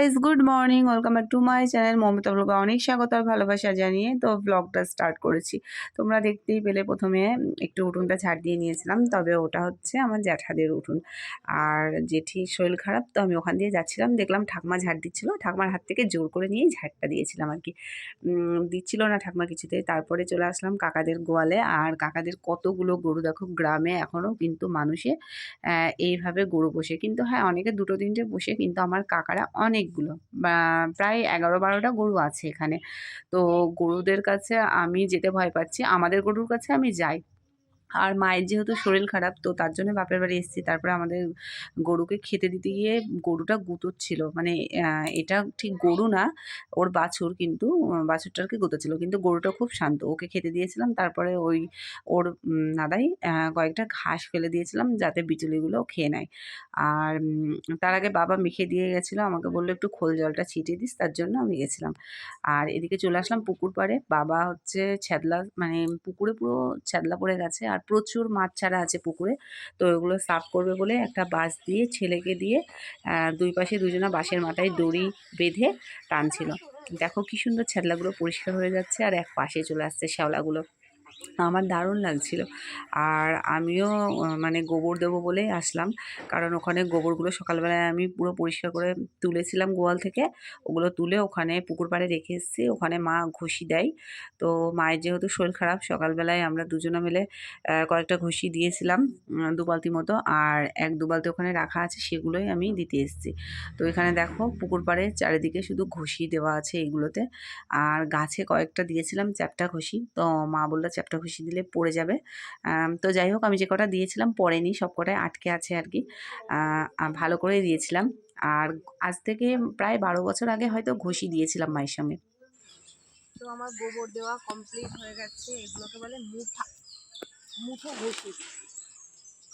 Guys good morning welcome back to my channel Mamita ব্লগে অনেক স্বাগত আর ভালোবাসা জানিয়ে তো ব্লগটা স্টার্ট করেছি। তোমরা দেখতেই পেলে প্রথমে একটু উঠোনটা ছাড় দিয়ে নিয়েছিলাম, তবে ওটা হচ্ছে আমার জ্যাঠাদের উঠোন। আর জেঠির শরীর খারাপ, তো আমি ওখান দিয়ে যাচ্ছিলাম, দেখলাম ঠাকমা ঝাড় দিচ্ছিল, ঠাকমার হাত থেকে জোর করে নিয়েই ঝাড়টা দিয়েছিলাম আর কি। দিচ্ছিল না ঠাকমা কিছুতে, তারপরে চলে আসলাম কাকাদের গোয়ালে। আর কাকাদের কতগুলো গরু দেখো, গ্রামে এখনও কিন্তু মানুষে এইভাবে গরু বসে কিন্তু হ্যাঁ অনেকে দুটো তিনটে বসে কিন্তু আমার কাকারা অনেকগুলো প্রায় এগারো বারোটা গরু আছে এখানে। তো গরুদের কাছে আমি যেতে ভয় পাচ্ছি। আমাদের গরুর কাছে আমি যাই। আর মায়ের যেহেতু শরীর খারাপ, তো তার জন্য বাপের বাড়ি এসেছি। তারপরে আমাদের গরুকে খেতে দিতে গিয়ে গরুটা গুঁতোচ্ছিল। মানে এটা ঠিক গরু না, ওর বাছুর কিন্তু বাছুরটাকে গুঁতোচ্ছিল। কিন্তু গরুটা খুব শান্ত। ওকে খেতে দিয়েছিলাম। তারপরে ওই ওর নাদাই কয়েকটা ঘাস ফেলে দিয়েছিলাম যাতে বিচুলিগুলো খেয়ে নেয়। আর তার আগে বাবা মেখে দিয়ে গেছিল। আমাকে বলল, একটু খোল জলটা ছিটিয়ে দিস, তার জন্য আমি গেছিলাম। আর এদিকে চলে আসলাম পুকুর পাড়ে। বাবা হচ্ছে ছ্যাদলা মানে পুকুরে পুরো ছ্যাদলা পড়ে গেছে। আর প্রচুর মাছ ছাড়া আছে পুকুরে। তো ওগুলো সাফ করবে বলে একটা বাঁশ দিয়ে ছেলেকে দিয়ে দুই পাশে দুজনা বাঁশের মাথায় দড়ি বেঁধে টানছিল। দেখো কি সুন্দর ছ্যাদলাগুলো পরিষ্কার হয়ে যাচ্ছে আর এক পাশে চলে আসছে শ্যাওলাগুলো। আমার দারুণ লাগছিল। আর আমিও মানে গোবর দেবো বলেই আসলাম। কারণ ওখানে গোবরগুলো সকালবেলায় আমি পুরো পরিষ্কার করে তুলেছিলাম গোয়াল থেকে। ওগুলো তুলে ওখানে পুকুর পাড়ে রেখে এসেছি। ওখানে মা ঘষি দেয়। তো মায়ের যেহেতু শরীর খারাপ, সকালবেলায় আমরা দুজনে মিলে কয়েকটা ঘষি দিয়েছিলাম দু বালতি মতো। আর এক দু বালতি ওখানে রাখা আছে, সেগুলোই আমি দিতে এসেছি। তো এখানে দেখো, পুকুর পাড়ে চারিদিকে শুধু ঘষি দেওয়া আছে এইগুলোতে আর গাছে কয়েকটা দিয়েছিলাম চ্যাপটা ঘষি। তো মা বলল চ্যাপটা ঘষি দিলে পড়ে যাবে। তো যাই হোক আমি যে কটা দিয়েছিলাম পড়েনি সব কটাই আটকে আছে আর কি। ভালো করে দিয়েছিলাম। আর আজ থেকে প্রায় বারো বছর আগে হয়তো ঘষি দিয়েছিলাম মায়ের সঙ্গে। তো আমার গোবর দেওয়া কমপ্লিট হয়ে গেছে। এগুলোকে বলে মুঠা, মুঠো ঘষি।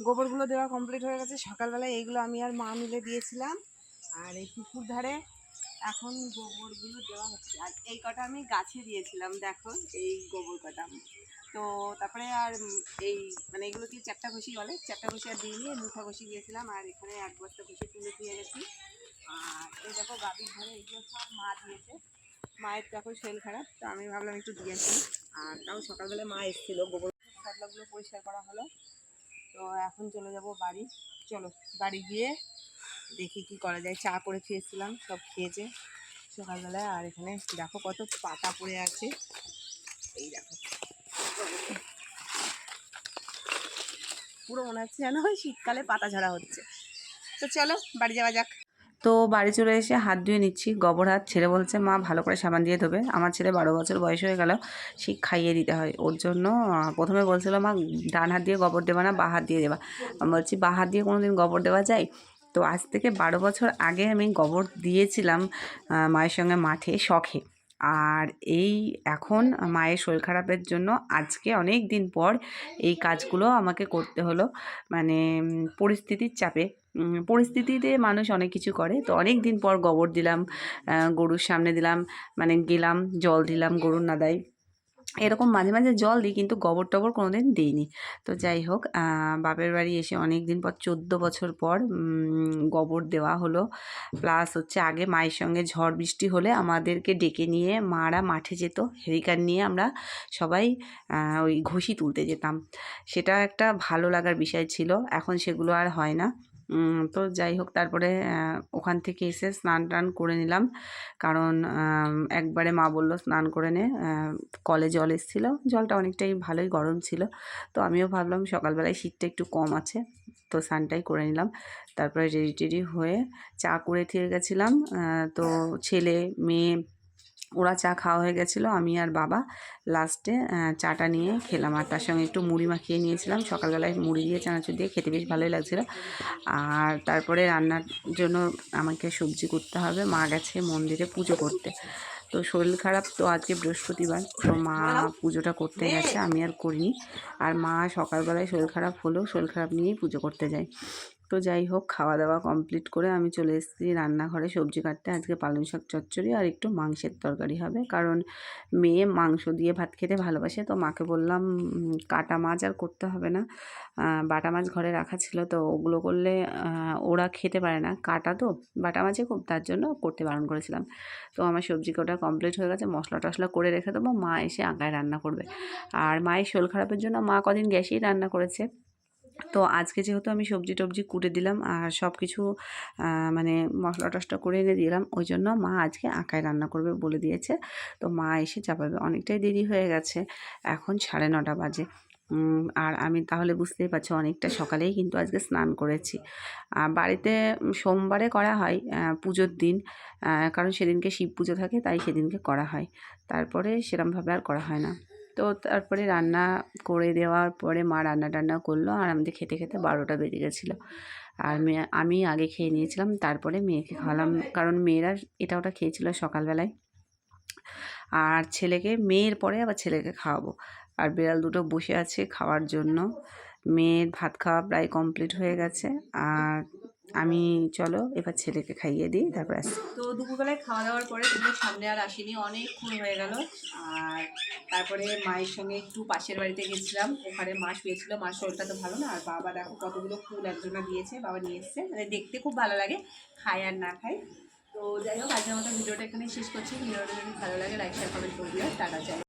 গোবরগুলো দেওয়া কমপ্লিট হয়ে গেছে। সকালবেলায় এইগুলো আমি আর মা মিলে দিয়েছিলাম। আর এই পুকুর ধারে এখন গোবরগুলো দেওয়া হচ্ছে। আর এই কটা আমি গাছে দিয়েছিলাম, দেখো, এই গোবর কটা। তো তারপরে আর এই মানে এগুলো কি চ্যাপটা ঘষি বলে, চ্যাপটা ঘষি আর দিয়ে নিয়ে মুঠা ঘষি দিয়েছিলাম। আর এখানে এক বস্তা ঘষি তুলে দিয়ে গেছি। আর এই দেখো, গাভীর ঘরে এগুলো সব মা দিয়েছে। মায়ের তো এখন খারাপ, তো আমি ভাবলাম একটু দিয়ে আসি। আর তাও সকালবেলা মা এসেছিল, গোবর সাদলাগুলো পরিষ্কার করা হলো। তো এখন চলে যাব বাড়ি। চলো, বাড়ি গিয়ে দেখি কি করা যায়। চা করে খেয়েছিলাম, সব খেয়েছে সকালবেলায়। আর এখানে দেখো কত পাতা পড়ে আছে। এই দেখো। পুরো মনে হচ্ছে যেন শীতকালে পাতা ঝরা হচ্ছে। তো চলো, বাড়ি যাওয়া যাক। তো বাড়ি চলে এসে হাত ধুয়ে নিচ্ছি। গোবর হাত ছেলে বলছে, মা, ভালো করে সাবান দিয়ে ধোবে। আমার ছেলে বারো বছর বয়স হয়ে গেল, সে খাইয়ে দিতে হয়। ওর জন্য প্রথমে বলছিল, মা, ডান হাত দিয়ে গোবর দেবা না, বা হাত দিয়ে দেবা। আমি বলছি, বা হাত দিয়ে কোনো দিন গোবর দেওয়া যায়? তো আজ থেকে বারো বছর আগে আমি গোবর দিয়েছিলাম মায়ের সঙ্গে মাঠে শখে। আর এই এখন মায়ের শরীর খারাপের জন্য আজকে অনেক দিন পর এই কাজগুলো আমাকে করতে হলো। মানে পরিস্থিতির চাপে। পরিস্থিতিতে মানুষ অনেক কিছু করে। তো অনেক দিন পর গোবর দিলাম গরুর সামনে দিলাম মানে গেলাম, জল দিলাম গরুর নাদাই এরকম মাঝে মাঝে জল দিই কিন্তু গোবর টবর কোনো দিন দিইনি। তো যাই হোক বাপের বাড়ি এসে অনেক দিন পর চোদ্দ বছর পর গোবর দেওয়া হলো। প্লাস হচ্ছে আগে মায়ের সঙ্গে ঝড় বৃষ্টি হলে আমাদেরকে ডেকে নিয়ে মারা মাঠে যেত। হেরিকার নিয়ে আমরা সবাই ওই ঘষি তুলতে যেতাম। সেটা একটা ভালো লাগার বিষয় ছিল। এখন সেগুলো আর হয় না। তো যাই হোক, তারপরে ওখান থেকে এসে স্নান টান করে নিলাম। কারণ একবারে মা বলল স্নান করে নে। কলে জল এসেছিল। জলটা অনেকটাই ভালোই গরম ছিল। তো আমিও ভাবলাম সকালবেলায় শীতটা একটু কম আছে। তো স্নানটাই করে নিলাম। তারপরে রেডি টেডি হয়ে চা করে থেকে গেছিলাম। তো ছেলে, মেয়ে ওরা চা খাওয়া হয়ে গেছিল, আমি আর বাবা লাস্টে চাটা নিয়ে খেলাম। আর তার সঙ্গে একটু মুড়ি মাখিয়ে নিয়েছিলাম। সকালবেলায় মুড়ি দিয়ে চানাচুর দিয়ে খেতে বেশ ভালোই লাগছিল। আর তারপরে রান্নার জন্য আমাকে সবজি করতে হবে। মা গেছে মন্দিরে পুজো করতে। তো শরীর খারাপ তো আজকে বৃহস্পতিবার। তো মা পুজোটা করতে গেছে। আমি আর করিনি। আর মা সকালবেলায় শরীর খারাপ হলেও শরীর খারাপ নিয়েই পুজো করতে যায়। তো যাই হোক খাওয়া দাওয়া কমপ্লিট করে আমি চলে এসেছি রান্নাঘরে সবজি কাটতে। আজকে পালং শাক চচ্চড়ি আর একটু মাংসের তরকারি হবে। কারণ মেয়ে মাংস দিয়ে ভাত খেতে ভালোবাসে, তো মাকে বললাম কাটা মাছ আর করতে হবে না। বাটা মাছ ঘরে রাখা ছিল, তো ওগুলো করলে ওরা খেতে পারে না। কাটা তো, বাটা মাছে খুব, তার জন্য করতে বারণ করেছিলাম। তো আমার সবজি কটা কমপ্লিট হয়ে গেছে, মশলা টশলা করে রেখে দেবো, মা এসে আঁকায় রান্না করবে। আর মায়ের শরীর খারাপের জন্য মা কদিন গ্যাসেই রান্না করেছে। তো আজকে যেহেতু আমি সবজি টবজি কুটে দিলাম আর সব কিছু মানে মশলা টশলা করে এনে দিলাম, ওই জন্য মা আজকে আঁকায় রান্না করবে বলে দিয়েছে। তো মা এসে চাপাবে, অনেকটাই দেরি হয়ে গেছে, এখন সাড়ে নটা বাজে। আর আমি তাহলে বুঝতেই পারছ অনেকটা সকালেই কিন্তু আজকে স্নান করেছি। আর বাড়িতে সোমবারে করা হয় পুজোর দিন কারণ সেদিনকে শিব পুজো থাকে, তাই সেদিনকে করা হয়। তারপরে সেরমভাবে আর করা হয় না। তো তারপরে রান্না করে দেওয়ার পরে মা রান্না টান্না করল আর আমাদের খেতে খেতে বারোটা বেজে গেছিল। আর মেয়ে আমি আগে খেয়ে নিয়েছিলাম, তারপরে মেয়েকে খাওয়ালাম। কারণ মেয়েরা এটা ওটা খেয়েছিল সকালবেলায়। আর ছেলেকে, মেয়ের পরে আবার ছেলেকে খাওয়াবো। আর বিড়াল দুটো বসে আছে খাওয়ার জন্য। মেয়ের ভাত খাওয়া প্রায় কমপ্লিট হয়ে গেছে। আর আমি চলো এবার ছেলেকে খাইয়ে দিই, তারপর আসি তো দুপুরবেলায় খাওয়া দাওয়ার পরে তুমি সামনে আর আসিনি, অনেকক্ষণ হয়ে গেল। আর তারপরে মায়ের সঙ্গে একটু পাশের বাড়িতে গেছিলাম, ওখানে মা শুয়েছিল, মার শরীরটা তো ভালো না, আর বাবা দেখো কতগুলো ফুল একজনা দিয়েছে, বাবা নিয়ে এসছে মানে দেখতে খুব ভালো লাগে, খায় আর না খায়। তো যাই হোক, আজকের মতো ভিডিওটা এখানে শেষ করছি, ভিডিওটা যদি ভালো লাগে লাইক শেয়ার কমেন্ট করে দিও, টাটা চাই